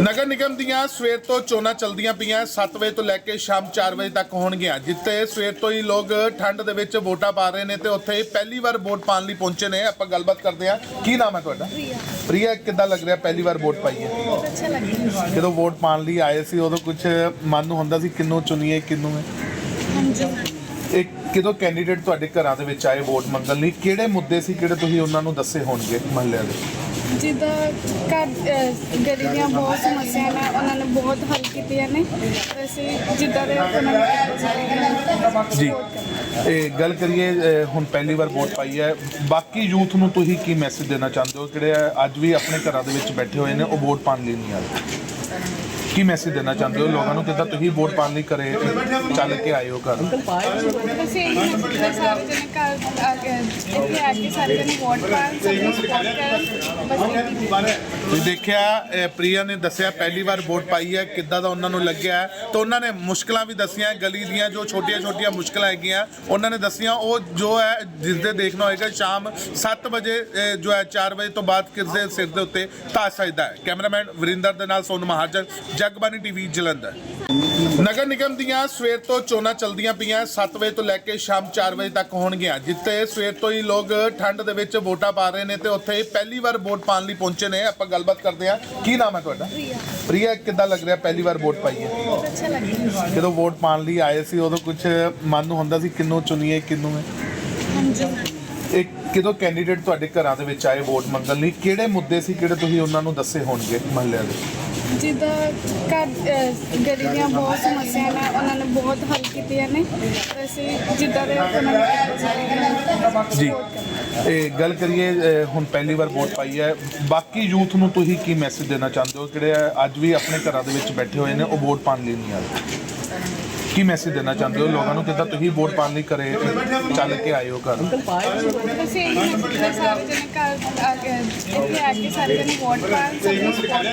ਨਗਰ ਨਿਗਮ ਦੀਆਂ ਸਵੇਰ ਤੋਂ ਚੋਣਾਂ ਚੱਲਦੀਆਂ ਪਈਆਂ 7 ਵਜੇ ਤੋਂ ਲੈ ਕੇ ਸ਼ਾਮ 4 ਵਜੇ ਤੱਕ ਹੋਣਗੀਆਂ ਜਿੱਥੇ ਸਵੇਰ ਤੋਂ ਹੀ ਲੋਕ ਠੰਡ ਦੇ ਵਿੱਚ ਵੋਟਾਂ ਪਾ ਰਹੇ ਨੇ ਤੇ ਉੱਥੇ ਪਹਿਲੀ ਵਾਰ ਵੋਟ ਪਾਣ ਲਈ ਪਹੁੰਚੇ ਨੇ। ਆਪਾਂ ਗੱਲਬਾਤ ਕਰਦੇ ਹਾਂ। ਕੀ ਨਾਮ ਹੈ ਤੁਹਾਡਾ? ਪ੍ਰਿਆ। ਪ੍ਰਿਆ ਕਿੱਦਾਂ ਲੱਗ ਰਿਹਾ ਪਹਿਲੀ ਵਾਰ ਵੋਟ ਪਾਈ ਹੈ? ਜਦੋਂ ਵੋਟ ਪਾਣ ਲਈ ਆਏ ਸੀ ਉਦੋਂ ਕੁਝ ਮਨ ਨੂੰ ਹੁੰਦਾ ਸੀ ਕਿੰਨੂੰ ਚੁਣੀਏ ਕਿੰਨੂੰ ਹੈ ਇੱਕ ਕਿਦੋਂ ਕੈਂਡੀਡੇਟ ਤੁਹਾਡੇ ਘਰਾਂ ਦੇ ਵਿੱਚ ਆਏ ਵੋਟ ਮੰਗਣ ਲਈ? ਕਿਹੜੇ ਮੁੱਦੇ ਸੀ ਕਿਹੜੇ ਤੁਸੀਂ ਉਹਨਾਂ ਨੂੰ ਦੱਸੇ ਹੋਣਗੇ ਮਹੱਲਿਆਂ ਦੇ? ਜਿੱਦਾਂ ਘਰ ਅਹ, ਗਲੀ ਦੀਆਂ ਬਹੁਤ ਸਮੱਸਿਆ ਨੇ ਉਹਨਾਂ ਨੇ ਬਹੁਤ ਹੱਲ ਕੀਤੀਆਂ ਨੇ। ਅਸੀਂ ਜਿੱਦਾਂ ਦੇ ਉਹਨਾਂ ਨੂੰ ਜੀ। ਇਹ ਗੱਲ ਕਰੀਏ ਅ, ਹੁਣ ਪਹਿਲੀ ਵਾਰ ਵੋਟ ਪਾਈ ਹੈ। ਬਾਕੀ ਯੂਥ ਨੂੰ ਤੁਸੀਂ ਕੀ ਮੈਸੇਜ ਦੇਣਾ ਚਾਹੁੰਦੇ ਹੋ? ਕਿਹੜੇ ਅੱਜ ਵੀ ਆਪਣੇ ਘਰਾਂ ਦੇ ਵਿੱਚ ਬੈਠੇ ਹੋਏ ਨੇ ਉਹ ਵੋਟ ਪਾਉਣ ਲਈ ਨਹੀਂ ਆ ਆਏ ਕੀ ਮੈਸੇਜ ਦੇਣਾ ਚਾਹੁੰਦੇ ਹੋ ਲੋਕਾਂ ਨੂੰ? ਕਿੱਦਾਂ ਤੁਸੀਂ ਵੋਟ ਪਾਉਣ ਲਈ ਕਰੇ ਚੱਲ ਕੇ ਆਏ ਹੋ ਘਰ। ਅਸੀਂ ਇਹ ਸਾਰੇ ਜਣੇ ਘਰ ਆ ਕੇ ਇੱਥੇ ਆ ਕੇ ਸਾਰੇ ਜਣੇ ਵੋਟ ਪਾਉਣ ਸਭ ਨੂੰ ਸਪੋਰਟ ਕਰਨ ਬਸ ਇਹੀ ਤੁਸੀਂ ਦੇਖਿਆ ਅ, ਪ੍ਰਿਆ ਨੇ ਦੱਸਿਆ ਪਹਿਲੀ ਵਾਰ ਵੋਟ ਪਾਈ ਹੈ ਕਿੱਦਾਂ ਦਾ ਉਹਨਾਂ ਨੂੰ ਲੱਗਿਆ ਹੈ। ਤਾਂ ਉਹਨਾਂ ਨੇ ਮੁਸ਼ਕਲਾਂ ਵੀ ਦੱਸੀਆਂ ਗਲੀ ਦੀਆਂ ਜੋ ਛੋਟੀਆਂ-ਛੋਟੀਆਂ ਮੁਸ਼ਕਲਾਂ ਹੈਗੀਆਂ ਉਹਨਾਂ ਨੇ ਦੱਸੀਆਂ ਉਹ ਜੋ ਹੈ ਜਿਸ ਦੇ ਦੇਖਣਾ ਹੋਏਗਾ ਸ਼ਾਮ 7 ਵਜੇ ਅ, ਜੋ ਹੈ 4 ਵਜੇ ਤੋਂ ਬਾਅਦ ਕਿਸ ਦੇ ਸਿਰ ਦੇ ਉੱਤੇ ਤਾਜ ਸਜਦਾ ਹੈ। ਕੈਮਰਾਮੈਨ ਵਰਿੰਦਰ ਦੇ ਨਾਲ ਸੋਨ ਮਹਾਜਨ ਜਗਬਾਨੀ ਟੀਵੀ ਜਲੰਧਰ। ਨਗਰ ਨਿਗਮ ਦੀਆਂ ਸਵੇਰ ਤੋਂ ਚੋਣਾਂ ਚੱਲਦੀਆਂ ਪਈਆਂ 7 ਵਜੇ ਤੋਂ ਲੈ ਕੇ ਸ਼ਾਮ 4 ਵਜੇ ਤੱਕ ਹੋਣਗੀਆਂ ਜਿੱਥੇ ਸਵੇਰ ਤੋਂ ਹੀ ਲੋਕ ਠੰਡ ਦੇ ਵਿੱਚ ਵੋਟਾਂ ਪਾ ਰਹੇ ਨੇ ਤੇ ਉੱਥੇ ਪਹਿਲੀ ਵਾਰ ਵੋਟ ਪਾਣ ਲਈ ਪਹੁੰਚੇ ਨੇ। ਆਪਾਂ ਗੱਲਬਾਤ ਕਰਦੇ ਹਾਂ। ਕੀ ਨਾਮ ਹੈ ਤੁਹਾਡਾ? ਪ੍ਰਿਆ। ਕਿੱਦਾਂ ਲੱਗ ਰਿਹਾ ਪਹਿਲੀ ਵਾਰ ਵੋਟ ਪਾਈ ਹੈ? ਜਦੋਂ ਵੋਟ ਪਾਣ ਲਈ ਆਏ ਸੀ ਉਦੋਂ ਕੁਝ ਮਨ ਨੂੰ ਹੁੰਦਾ ਸੀ ਕਿੰਨੂੰ ਚੁਣੀਏ ਕਿੰਨੂੰ ਹੈ ਇੱਕ ਕਿਦੋਂ ਕੈਂਡੀਡੇਟ ਤੁਹਾਡੇ ਘਰਾਂ ਦੇ ਵਿੱਚ ਆਏ ਵੋਟ ਮੰਗਣ ਲਈ? ਕਿਹੜੇ ਮੁੱਦੇ ਸੀ ਕਿਹੜੇ ਤੁਸੀਂ ਉਹਨਾਂ ਨੂੰ ਦੱਸੇ ਹੋਣਗੇ ਮਹੱਲਿਆਂ ਦੇ? ਜਿੱਦਾਂ ਘਰ ਅਹ, ਗਲੀ ਦੀਆਂ ਬਹੁਤ ਸਮੱਸਿਆ ਨੇ ਉਹਨਾਂ ਨੇ ਬਹੁਤ ਹੱਲ ਕੀਤੀਆਂ ਨੇ। ਅਸੀਂ ਜਿੱਦਾਂ ਦੇ ਉਹਨਾਂ ਨੂੰ ਜੀ। ਇਹ ਗੱਲ ਕਰੀਏ ਹੁਣ ਪਹਿਲੀ ਵਾਰ ਵੋਟ ਪਾਈ ਹੈ। ਬਾਕੀ ਯੂਥ ਨੂੰ ਤੁਸੀਂ ਕੀ ਮੈਸੇਜ ਦੇਣਾ ਚਾਹੁੰਦੇ ਹੋ? ਜਿਹੜੇ ਅੱਜ ਵੀ ਆਪਣੇ ਘਰਾਂ ਦੇ ਵਿੱਚ ਬੈਠੇ ਹੋਏ ਨੇ ਉਹ ਵੋਟ ਪਾਉਣ ਲਈ ਨਹੀਂ ਆਏ ਕੀ ਮੈਸੇਜ ਦੇਣਾ ਚਾਹੁੰਦੇ ਹੋ ਲੋਕਾਂ ਨੂੰ ਕਿੱਦਾਂ ਤੁਸੀਂ ਵੋਟ ਪਾਉਣ ਲਈ ਕਰੇ ਚੱਲ ਕੇ ਆਏ ਹੋ ਘਰ? ਅਸੀਂ ਇਹ ਸਾਰੇ ਜਣੇ ਘਰ ਆ ਕੇ ਇੱਥੇ ਆ ਕੇ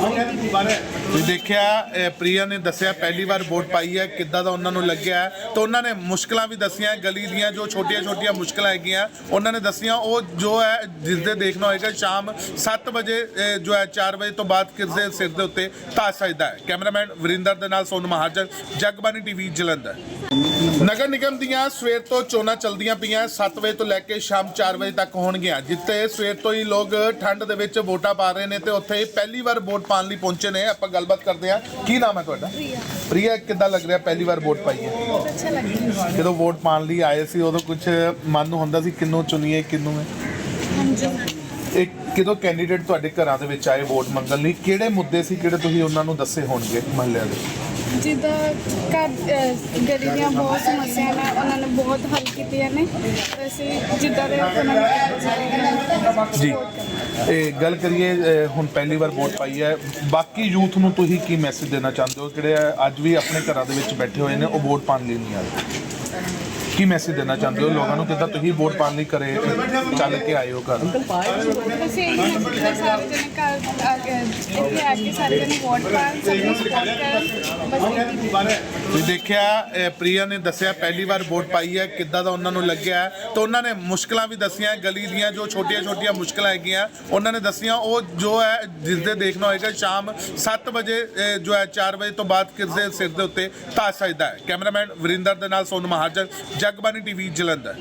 ਸਾਰੇ ਜਣੇ ਤੁਸੀਂ ਦੇਖਿਆ ਅ, ਪ੍ਰਿਆ ਨੇ ਦੱਸਿਆ ਪਹਿਲੀ ਵਾਰ ਵੋਟ ਪਾਈ ਹੈ ਕਿੱਦਾਂ ਦਾ ਉਹਨਾਂ ਨੂੰ ਲੱਗਿਆ ਤਾਂ ਉਹਨਾਂ ਨੇ ਮੁਸ਼ਕਲਾਂ ਵੀ ਦੱਸੀਆਂ ਗਲੀ ਦੀਆਂ ਜੋ ਛੋਟੀਆਂ-ਛੋਟੀਆਂ ਮੁਸ਼ਕਲਾਂ ਹੈਗੀਆਂ ਉਹਨਾਂ ਨੇ ਦੱਸੀਆਂ ਉਹ ਜੋ ਹੈ ਜਿਸ ਦੇ ਦੇਖਣਾ ਹੋਏਗਾ ਸ਼ਾਮ 7 ਵਜੇ ਅ, ਜੋ ਹੈ 4 ਵਜੇ ਤੋਂ ਬਾਅਦ ਕਿਸ ਦੇ ਸਿਰ ਦੇ ਉੱਤੇ ਤਾਜ ਸਜਦਾ ਹੈ। ਕੈਮਰਾਮੈਨ ਵਰਿੰਦਰ ਦੇ ਨਾਲ ਸੋਨ ਮਹਾਜਨ ਜਗਬਾਨੀ ਟੀਵੀ ਜਲੰਧਰ। ਨਗਰ ਨਿਗਮ ਦੀਆਂ ਸਵੇਰ ਤੋਂ ਚੋਣਾਂ ਚੱਲਦੀਆਂ ਪਈਆਂ 7 ਵਜੇ ਤੋਂ ਲੈ ਕੇ ਸ਼ਾਮ 4 ਵਜੇ ਤੱਕ ਹੋਣਗੀਆਂ ਜਿੱਥੇ ਸਵੇਰ ਤੋਂ ਹੀ ਲੋਕ ਠੰਡ ਦੇ ਵਿੱਚ ਵੋਟਾਂ ਪਾ ਰਹੇ ਨੇ ਤੇ ਉੱਥੇ ਹੀ ਪਹਿਲੀ ਵਾਰ ਵੋਟ ਪਾਉਣ ਲਈ ਪਹੁੰਚੇ ਨੇ ਆਪਾਂ ਗੱਲ ਗੱਲਬਾਤ ਕਰਦੇ ਆ ਕੀ ਨਾਮ ਹੈ ਤੁਹਾਡਾ? ਪ੍ਰਿਆ। ਪ੍ਰਿਆ ਕਿੱਦਾਂ ਲੱਗ ਰਿਹਾ? ਪਹਿਲੀ ਵਾਰ ਵੋਟ ਪਾਈ ਹੈ। ਜਦੋਂ ਵੋਟ ਪਾਣ ਲਈ ਆਏ ਸੀ ਉਦੋਂ ਕੁਝ ਮਨ ਨੂੰ ਹੁੰਦਾ ਸੀ ਕਿੰਨੂੰ ਚੁਣੀਏ ਕਿੰਨੂੰ ਹੈ ਇੱਕ ਕਿਦੋਂ ਕੈਂਡੀਡੇਟ ਤੁਹਾਡੇ ਘਰਾਂ ਦੇ ਵਿੱਚ ਆਏ ਵੋਟ ਮੰਗਣ ਲਈ? ਕਿਹੜੇ ਮੁੱਦੇ ਸੀ ਕਿਹੜੇ ਤੁਸੀਂ ਉਹਨਾਂ ਨੂੰ ਦੱਸੇ ਹੋਣਗੇ ਮਹੱਲਿਆਂ ਦੇ? ਜਿੱਦਾਂ ਘਰ ਅਹ, ਗਲੀ ਦੀਆਂ ਬਹੁਤ ਸਮੱਸਿਆ ਨੇ ਉਹਨਾਂ ਨੇ ਬਹੁਤ ਹੱਲ ਕੀਤੀਆਂ ਨੇ। ਅਸੀਂ ਜਿੱਦਾਂ ਦੇ ਉਹਨਾਂ ਨੂੰ ਜੀ। support ਗੱਲ ਕਰੀਏ ਅ, ਹੁਣ ਪਹਿਲੀ ਵਾਰ ਵੋਟ ਪਾਈ ਹੈ। ਬਾਕੀ ਯੂਥ ਨੂੰ ਤੁਸੀਂ ਕੀ ਮੈਸੇਜ ਦੇਣਾ ਚਾਹੁੰਦੇ ਹੋ? ਕਿਹੜੇ ਅੱਜ ਵੀ ਆਪਣੇ ਘਰਾਂ ਦੇ ਵਿੱਚ ਬੈਠੇ ਹੋਏ ਨੇ ਉਹ ਵੋਟ ਪਾਉਣ ਲਈ ਨਹੀਂ ਆ ਆਏ ਕੀ ਮੈਸੇਜ ਦੇਣਾ ਚਾਹੁੰਦੇ ਹੋ ਲੋਕਾਂ ਨੂੰ ਕਿੱਦਾਂ ਤੁਸੀਂ ਵੋਟ ਪਾਉਣ ਲਈ ਕਰੇ ਚੱਲ ਕੇ ਆਏ ਹੋ ਘਰ। ਅਸੀਂ ਇਹ ਮੈਸੇਜ ਦੇ ਸਾਰੇ ਜਣੇ ਘਰ ਆ ਕੇ ਇੱਥੇ ਆ ਕੇ ਸਾਰੇ ਜਣੇ ਵੋਟ ਪਾਉਣ ਸਭ ਨੂੰ ਸਪੋਰਟ ਕਰਨ ਬਸ ਇਹੀ ਤੁਸੀਂ ਦੇਖਿਆ ਪ੍ਰਿਆ ਨੇ ਦੱਸਿਆ ਪਹਿਲੀ ਵਾਰ ਵੋਟ ਪਾਈ ਹੈ ਕਿੱਦਾਂ ਦਾ ਉਹਨਾਂ ਨੂੰ ਲੱਗਿਆ ਹੈ। ਤਾਂ ਉਹਨਾਂ ਨੇ ਮੁਸ਼ਕਲਾਂ ਵੀ ਦੱਸੀਆਂ ਗਲੀ ਦੀਆਂ ਜੋ ਛੋਟੀਆਂ-ਛੋਟੀਆਂ ਮੁਸ਼ਕਲਾਂ ਹੈਗੀਆਂ ਉਹਨਾਂ ਨੇ ਦੱਸੀਆਂ ਉਹ ਜੋ ਹੈ ਜਿਸ ਦੇ ਦੇਖਣਾ ਹੋਏਗਾ ਸ਼ਾਮ 7 ਵਜੇ ਜੋ ਹੈ 4 ਵਜੇ ਤੋਂ ਬਾਅਦ ਕਿਸ ਦੇ ਸਿਰ ਦੇ ਉੱਤੇ ਤਾਜ ਸਜਦਾ ਹੈ। ਕੈਮਰਾਮੈਨ ਵਰਿੰਦਰ ਦੇ ਨਾਲ ਸੋਨ ਮਹਾਜਨ ਜਗਬਾਨੀ ਟੀਵੀ ਜਲੰਧਰ।